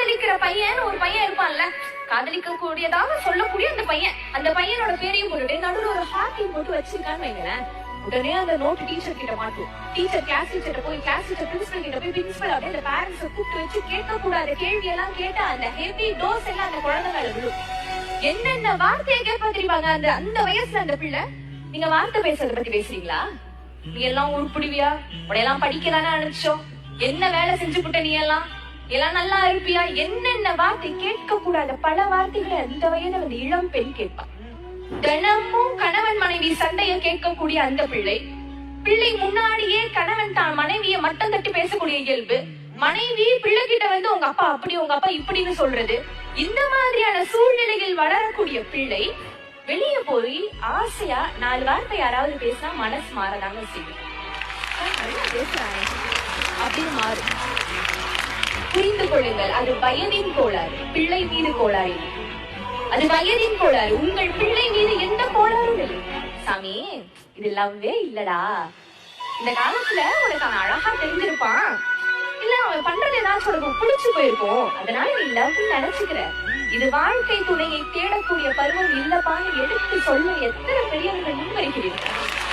காதலிக்கிற பையன் ஒரு பையன் இருப்பான்ல காதலிக்க கூடியதாக சொல்லக்கூடிய அந்த பையன். அந்த பையனோட பேரையும் போட்டுட்டு நடுவில் ஒரு ஹார்ட்டிங் போட்டு வச்சிருக்கான்னு வைங்களேன். உடனே அந்த நோட்டு டீச்சர் கிட்ட மாட்டும் டீச்சர் கிளாஸ் டீச்சர் போய் கிளாஸ் டீச்சர் பிரின்சிபல் கிட்ட போய் பிரின்சிபல் அப்படியே அந்த பேரண்ட்ஸ் கூப்பிட்டு வச்சு கேட்க கூடாத கேள்வி எல்லாம் கேட்டா அந்த ஹெவி டோஸ் எல்லாம் அந்த குழந்தை மேல விழும். என்னென்ன வார்த்தையை கேட்பா தெரியுமாங்க அந்த அந்த வயசுல அந்த பிள்ளை. நீங்க வார்த்தை பேசுறத பத்தி பேசுறீங்களா? நீ எல்லாம் உருப்பிடுவியா? உடையெல்லாம் படிக்கலான்னு நினைச்சோம் என்ன வேலை செஞ்சு புட்ட நீ எல்லாம்? எல்லாம் நல்லா இருப்பியா? என்னென்ன வார்த்தை கேட்க கூடாத பல வார்த்தைகளை அந்த வயதுல வந்து இளம் பெண் கேட்பா. தினமும் கணவன் மனைவி சண்டைய கேட்கக்கூடிய அந்த பிள்ளை பிள்ளை முன்னாடியே கணவன் தான் மனைவியை மட்டம் தட்டி பேசக்கூடிய இயல்பு மனைவி பிள்ளை கிட்ட வந்து உங்க அப்பா அப்படி உங்க அப்பா இப்படின்னு சொல்றது. இந்த மாதிரியான சூழ்நிலையில் வளரக்கூடிய பிள்ளை வெளிய போய் ஆசையா நாலு வார்த்தை யாராவது பேசினா மனசு மாறதாங்க செய்யும். அப்படின்னு மாறும். புரிந்து கொள்ளுங்கள். அது வயதின் கோளாறு பிள்ளை மீது கோளாறு. அது வயதின் கோளாறு. உங்கள் பிள்ளை மீது எந்த கோளாறும் இல்லை. சாமி இது லவ்வே இல்லடா. இந்த காலத்துல உனக்கு அவன் அழகா தெரிஞ்சிருப்பான். இல்ல அவன் பண்றது ஏதாச்சும் உனக்கு பிடிச்சு போயிருக்கும். அதனால நீ லவ் நினைச்சுக்கிற. இது வாழ்க்கை துணையை தேடக்கூடிய பருவம் இல்லப்பான்னு எடுத்து சொல்ல. எத்தனை பெரியவர்கள் முன்வருகிறீர்கள்?